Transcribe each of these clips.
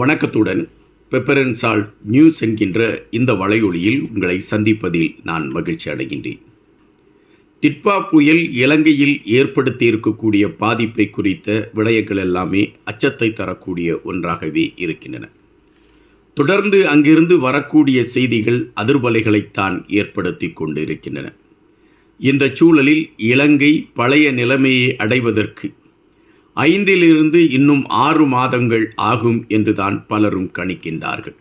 வணக்கத்துடன் பெப்பரன் salt news என்கின்ற இந்த வலையொலியில் உங்களை சந்திப்பதில் நான் மகிழ்ச்சி அடைகின்றேன். திட்பா புயல் இலங்கையில் ஏற்படுத்தி இருக்கக்கூடிய பாதிப்பை குறித்த விடயங்கள் எல்லாமே அச்சத்தை தரக்கூடிய ஒன்றாகவே இருக்கின்றன. தொடர்ந்து அங்கிருந்து வரக்கூடிய செய்திகள் அதிர்வலைகளைத்தான் ஏற்படுத்தி கொண்டு இருக்கின்றன இந்த சூழலில் இலங்கை பழைய நிலைமையை அடைவதற்கு ஐந்திலிருந்து இன்னும் ஆறு மாதங்கள் ஆகும் என்றுதான் பலரும் கணிக்கின்றார்கள்.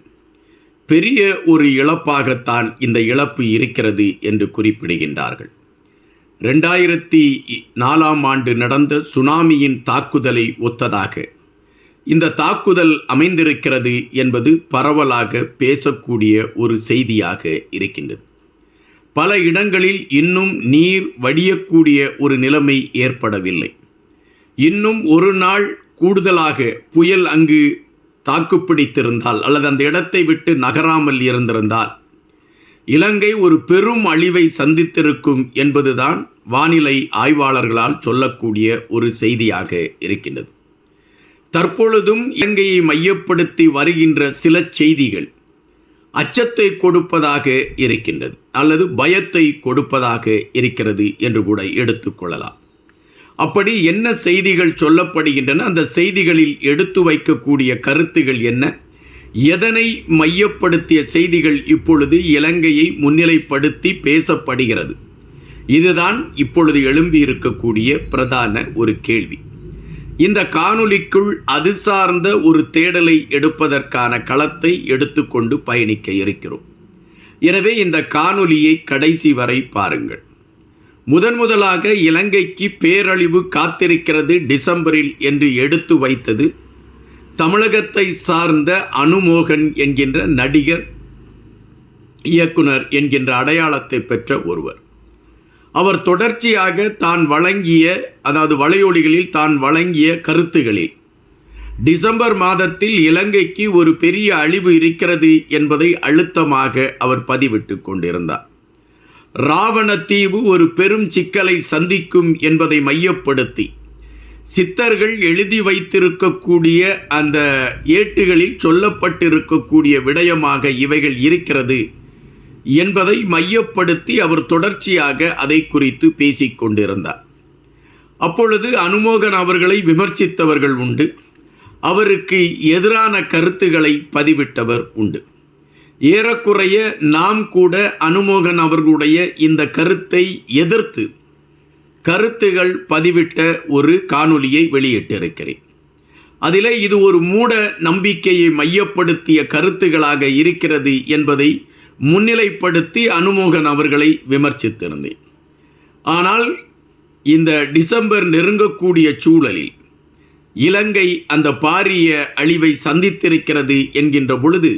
பெரிய ஒரு இழப்பாகத்தான் இந்த இழப்பு இருக்கிறது என்று குறிப்பிடுகின்றார்கள். ரெண்டாயிரத்தி நாலாம் ஆண்டு நடந்த சுனாமியின் தாக்குதலை ஒத்ததாக இந்த தாக்குதல் அமைந்திருக்கிறது என்பது பரவலாக பேசக்கூடிய ஒரு செய்தியாக இருக்கின்றது. பல இடங்களில் இன்னும் நீர் வடியக்கூடிய ஒரு நிலைமை ஏற்படவில்லை. இன்னும் ஒரு நாள் கூடுதலாக புயல் அங்கு தாக்குப்பிடித்திருந்தால் அல்லது அந்த இடத்தை விட்டு நகராமல் இருந்திருந்தால். இலங்கை ஒரு பெரும் அழிவை சந்தித்திருக்கும் என்பதுதான் வானிலை ஆய்வாளர்களால் சொல்லக்கூடிய ஒரு செய்தியாக இருக்கின்றது. தற்பொழுதும் இலங்கையை மையப்படுத்தி வருகின்ற சில செய்திகள் அச்சத்தை கொடுப்பதாக இருக்கின்றது அல்லது பயத்தை கொடுப்பதாக இருக்கிறது என்று கூட எடுத்துக்கொள்ளலாம் அப்படி என்ன செய்திகள் சொல்லப்படுகின்றன? அந்த செய்திகளில் எடுத்து வைக்கக்கூடிய கருத்துகள் என்ன? எதனை மையப்படுத்திய செய்திகள் இப்பொழுது இலங்கையை முன்னிலைப்படுத்தி பேசப்படுகிறது? இதுதான் இப்பொழுது எழும்பி இருக்கக்கூடிய பிரதான ஒரு கேள்வி. இந்த காணொலிக்குள் அது சார்ந்த ஒரு தேடலை எடுப்பதற்கான களத்தை எடுத்துக்கொண்டு பயணிக்க இருக்கிறோம். எனவே இந்த காணொலியை கடைசி வரை பாருங்கள். முதன் முதலாக இலங்கைக்கு பேரழிவு காத்திருக்கிறது டிசம்பரில் என்று எடுத்து வைத்தது. தமிழகத்தை சார்ந்த அனுமோகன் என்கின்ற நடிகர் இயக்குனர் என்கின்ற அடையாளத்தை பெற்ற ஒருவர். அவர் தொடர்ச்சியாக தான் வழங்கிய அதாவது வலையொலிகளில் தான் வழங்கிய கருத்துகளில் டிசம்பர் மாதத்தில் இலங்கைக்கு ஒரு பெரிய அழிவு இருக்கிறது என்பதை அழுத்தமாக அவர் பதிவிட்டு கொண்டிருந்தார். ராவணத்தீவு ஒரு பெரும் சிக்கலை சந்திக்கும் என்பதை மையப்படுத்தி சித்தர்கள் எழுதி வைத்திருக்கக்கூடிய அந்த ஏட்டுகளில் சொல்லப்பட்டிருக்கக்கூடிய விடயமாக இவைகள் இருக்கிறது என்பதை மையப்படுத்தி அவர் தொடர்ச்சியாக அதை குறித்து பேசிக்கொண்டிருந்தார் அப்பொழுது அனுமோகன் அவர்களை விமர்சித்தவர்கள் உண்டு அவருக்கு எதிரான கருத்துக்களை பதிவிட்டவர் உண்டு. ஏறக்குறைய நாம் கூட அனுமோகன் அவர்களுடைய இந்த கருத்தை எதிர்த்து கருத்துகள் பதிவிட்ட ஒரு காணொலியை வெளியிட்டிருக்கிறேன். அதில் இது ஒரு மூட நம்பிக்கையை மையப்படுத்திய கருத்துகளாக இருக்கிறது என்பதை முன்னிலைப்படுத்தி அனுமோகன் அவர்களை விமர்சித்திருந்தேன். ஆனால் இந்த டிசம்பர் நெருங்கக்கூடிய சூழலில் இலங்கை அந்த பாரிய அழிவை சந்தித்திருக்கிறது என்கின்ற பொழுது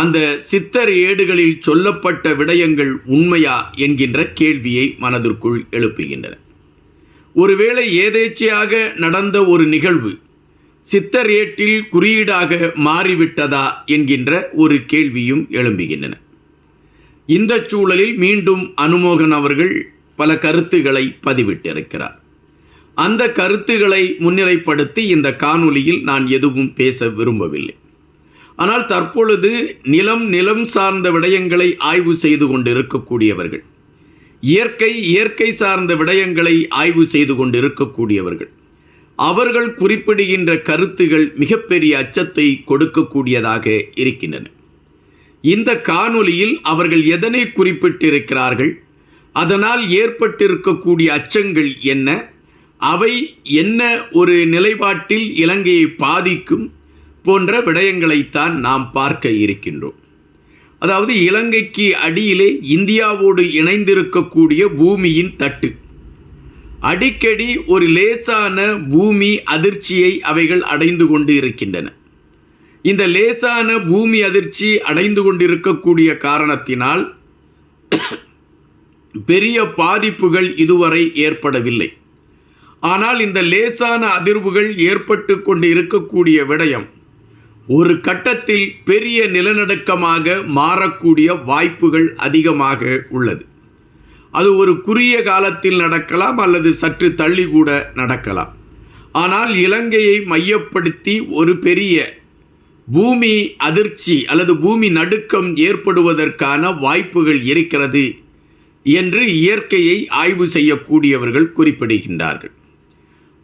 அந்த சித்தர் ஏடுகளில் சொல்லப்பட்ட விடயங்கள் உண்மையா என்கின்ற கேள்வியை மனதிற்குள் எழுப்புகின்றன. ஒருவேளை ஏதேச்சையாக நடந்த ஒரு நிகழ்வு சித்தர் ஏட்டில் குறியீடாக மாறிவிட்டதா என்கின்ற ஒரு கேள்வியும் எழும்புகின்றன. இந்த சூழலில் மீண்டும் அனுமோகன் அவர்கள் பல கருத்துக்களை பதிவிட்டிருக்கிறார். அந்த கருத்துக்களை முன்னிலைப்படுத்தி இந்த காணொலியில் நான் எதுவும் பேச விரும்பவில்லை. ஆனால் தற்பொழுது நிலம் நிலம் சார்ந்த விடயங்களை ஆய்வு செய்து கொண்டு இருக்கக்கூடியவர்கள் இயற்கை இயற்கை சார்ந்த விடயங்களை ஆய்வு செய்து கொண்டு இருக்கக்கூடியவர்கள் அவர்கள் குறிப்பிடுகின்ற கருத்துகள் மிகப்பெரிய அச்சத்தை கொடுக்கக்கூடியதாக இருக்கின்றன. இந்த காணொலியில் அவர்கள் எதனை குறிப்பிட்டிருக்கிறார்கள்? அதனால் ஏற்பட்டிருக்கக்கூடிய அச்சங்கள் என்ன? அவை என்ன ஒரு நிலைப்பாட்டில் இலங்கையை பாதிக்கும்? போன்ற விடயங்களைத்தான் நாம் பார்க்க இருக்கின்றோம். அதாவது இலங்கைக்கு அடியிலே இந்தியாவோடு இணைந்திருக்கக்கூடிய பூமியின் தட்டு. அடிக்கடி ஒரு லேசான பூமி அதிர்ச்சியை அவைகள் அடைந்து கொண்டு இருக்கின்றன இந்த லேசான பூமி அதிர்ச்சி அடைந்து கொண்டிருக்கக்கூடிய காரணத்தினால் பெரிய பாதிப்புகள் இதுவரை ஏற்படவில்லை. ஆனால் இந்த லேசான அதிர்வுகள் ஏற்பட்டு கொண்டு இருக்கக்கூடிய விடயம் ஒரு கட்டத்தில் பெரிய நிலநடுக்கமாக மாறக்கூடிய வாய்ப்புகள் அதிகமாக உள்ளது. அது ஒரு குறுகிய காலத்தில் நடக்கலாம் அல்லது சற்று தள்ளி கூட நடக்கலாம். ஆனால் இலங்கையை மையப்படுத்தி ஒரு பெரிய பூமி அதிர்ச்சி அல்லது பூமி நடுக்கம் ஏற்படுவதற்கான வாய்ப்புகள் இருக்கிறது என்று இயற்கையை ஆய்வு செய்யக்கூடியவர்கள் குறிப்பிடுகின்றார்கள்.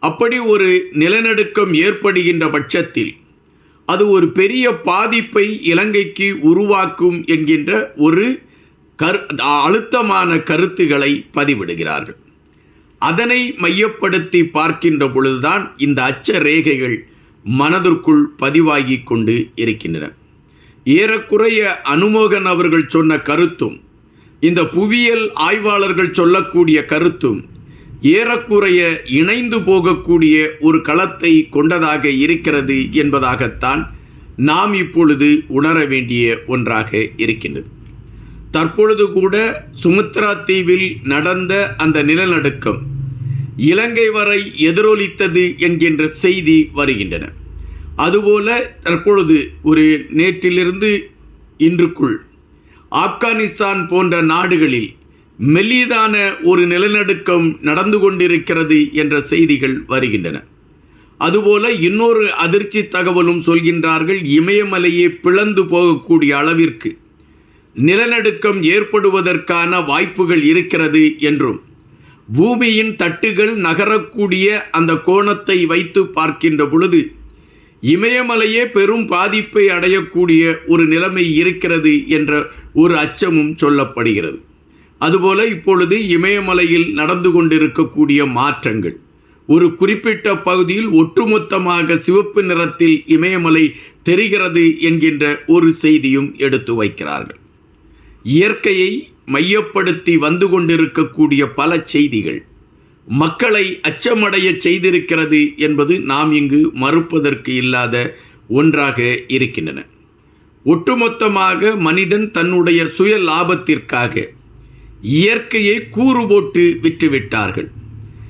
அப்படி ஒரு நிலநடுக்கம் ஏற்படுகின்ற பட்சத்தில் அது ஒரு பெரிய பாதிப்பை இலங்கைக்கு உருவாக்கும் என்கின்ற ஒரு கரு அழுத்தமான கருத்துக்களை பதிவிடுகிறார்கள். அதனை மையப்படுத்தி பார்க்கின்ற பொழுதுதான் இந்த அச்ச ரேகைகள் மனதிற்குள் பதிவாகி கொண்டு இருக்கின்றன. ஏறக்குறைய அனுமோகன் அவர்கள் சொன்ன கருத்தும் இந்த புவியியல் ஆய்வாளர்கள் சொல்லக்கூடிய கருத்தும் ஏறக்குறைய இணைந்து போகக்கூடிய ஒரு களத்தை கொண்டதாக இருக்கிறது என்பதாகத்தான் நாம் இப்பொழுது உணர வேண்டிய ஒன்றாக இருக்கின்றது. தற்பொழுது கூட சுமுத்ரா தீவில் நடந்த அந்த நிலநடுக்கம் இலங்கை வரை எதிரொலித்தது என்கின்ற செய்தி வருகின்றன. அதுபோல தற்பொழுது ஒரு நேற்றிலிருந்து இன்றுக்குள் ஆப்கானிஸ்தான் போன்ற நாடுகளில் மெல்லிதான ஒரு நிலநடுக்கம் நடந்து கொண்டிருக்கிறது என்ற செய்திகள் வருகின்றன. அதுபோல இன்னொரு அதிர்ச்சி தகவலும் சொல்கின்றார்கள் இமயமலையே பிளந்து போகக்கூடிய அளவிற்கு. நிலநடுக்கம் ஏற்படுவதற்கான வாய்ப்புகள் இருக்கிறது என்றும் பூமியின் தட்டுகள் நகரக்கூடிய அந்த கோணத்தை வைத்து பார்க்கின்ற பொழுது இமயமலையே பெரும் பாதிப்பை அடையக்கூடிய ஒரு நிலைமை இருக்கிறது என்ற ஒரு அச்சமும் சொல்லப்படுகிறது. அதுபோல இப்பொழுது இமயமலையில் நடந்து கொண்டிருக்கக்கூடிய மாற்றங்கள். ஒரு குறிப்பிட்ட பகுதியில் ஒட்டுமொத்தமாக சிவப்பு நிறத்தில் இமயமலை தெரிகிறது என்கின்ற ஒரு செய்தியும் எடுத்து வைக்கிறார்கள். இயற்கையை மையப்படுத்தி வந்து கொண்டிருக்கக்கூடிய பல செய்திகள். மக்களை அச்சமடைய செய்திருக்கிறது என்பது நாம் இங்கு மறுப்பதற்கு இல்லாத ஒன்றாக இருக்கின்றன. ஒட்டுமொத்தமாக மனிதன் தன்னுடைய சுய லாபத்திற்காக இயற்கையை கூறு போட்டு விற்றுவிட்டார்கள்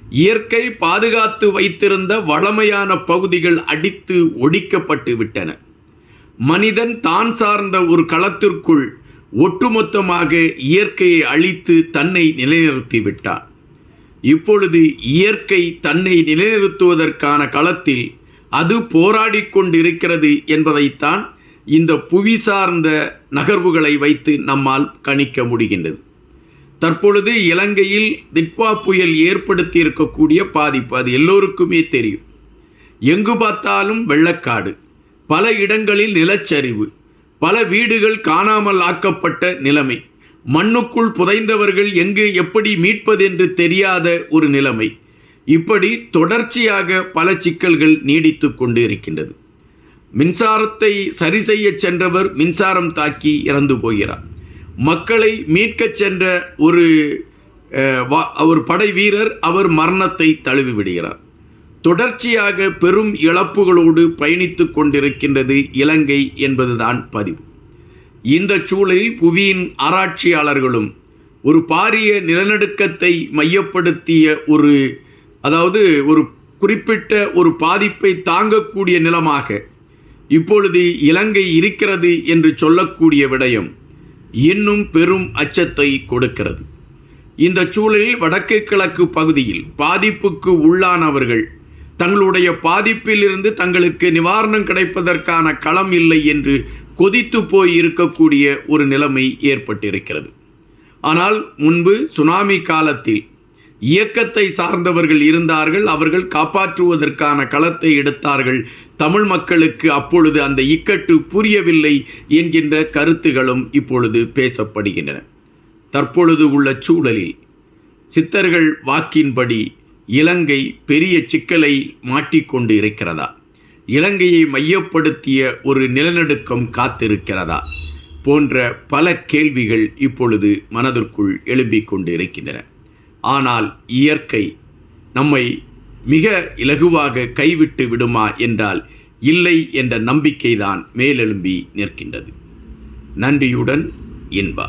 இயற்கை பாதுகாத்து வைத்திருந்த வளமையான பகுதிகள் அடித்து ஒடிக்கப்பட்டு விட்டன. மனிதன் தான் சார்ந்த ஒரு களத்திற்குள் ஒட்டுமொத்தமாக இயற்கையை அழித்து தன்னை நிலைநிறுத்தி விட்டான். இப்பொழுது இயற்கை தன்னை நிலைநிறுத்துவதற்கான களத்தில் அது போராடி கொண்டிருக்கிறது என்பதைத்தான் இந்த புவி சார்ந்த நகர்வுகளை வைத்து நம்மால் கணிக்க முடிகின்றது. தற்பொழுது இலங்கையில் திட்வா புயல் ஏற்படுத்தி இருக்கக்கூடிய பாதிப்பு அது எல்லோருக்குமே தெரியும். எங்கு பார்த்தாலும் வெள்ளக்காடு பல இடங்களில் நிலச்சரிவு பல வீடுகள் காணாமல் ஆக்கப்பட்ட நிலைமை. மண்ணுக்குள் புதைந்தவர்கள் எங்கு எப்படி மீட்பதென்று தெரியாத ஒரு நிலைமை. இப்படி தொடர்ச்சியாக பல சிக்கல்கள் நீடித்து கொண்டு இருக்கின்றது மின்சாரத்தை சரி செய்ய சென்றவர் மின்சாரம் தாக்கி இறந்து போகிறார். மக்களை மீட்கச் சென்ற ஒரு ஒரு படை வீரர் அவர் மரணத்தை தழுவி விடுகிறார். தொடர்ச்சியாக பெரும் இழப்புகளோடு பயணித்து கொண்டிருக்கின்றது இலங்கை என்பதுதான் பதிவு. இந்த சூழலில் புவியின் ஆராய்ச்சியாளர்களும் ஒரு பாரிய நிலநடுக்கத்தை மையப்படுத்திய ஒரு அதாவது ஒரு குறிப்பிட்ட ஒரு பாதிப்பை தாங்கக்கூடிய நிலமாக இப்பொழுது இலங்கை இருக்கிறது என்று சொல்லக்கூடிய விடயம் இன்னும் பெரும் அச்சத்தை கொடுக்கிறது. இந்த சூழலில் வடக்கு கிழக்கு பகுதியில் பாதிப்புக்கு உள்ளானவர்கள் தங்களுடைய பாதிப்பிலிருந்து தங்களுக்கு நிவாரணம் கிடைப்பதற்கான களம் இல்லை என்று கொதித்து போய் இருக்கக்கூடிய ஒரு நிலைமை ஏற்பட்டிருக்கிறது. ஆனால் முன்பு சுனாமி காலத்தில் இயக்கத்தை சார்ந்தவர்கள் இருந்தார்கள் அவர்கள் காப்பாற்றுவதற்கான களத்தை எடுத்தார்கள். தமிழ் மக்களுக்கு அப்பொழுது அந்த இக்கட்டு புரியவில்லை என்கின்ற கருத்துகளும் இப்பொழுது பேசப்படுகின்றன. தற்பொழுது உள்ள சூழலில் சித்தர்கள் வாக்கின்படி இலங்கை பெரிய சிக்கலை மாட்டிக்கொண்டு இருக்கிறதா? இலங்கையை மையப்படுத்திய ஒரு நிலநடுக்கம் காத்திருக்கிறதா? போன்ற பல கேள்விகள் இப்பொழுது மனதிற்குள் எழும்பிக் கொண்டு இருக்கின்றன. ஆனால் இயற்கை நம்மை மிக இலகுவாக கைவிட்டு விடுமா என்றால் இல்லை என்ற நம்பிக்கைதான் மேலெழும்பி நிற்கின்றது. நன்றியுடன் இன்பா.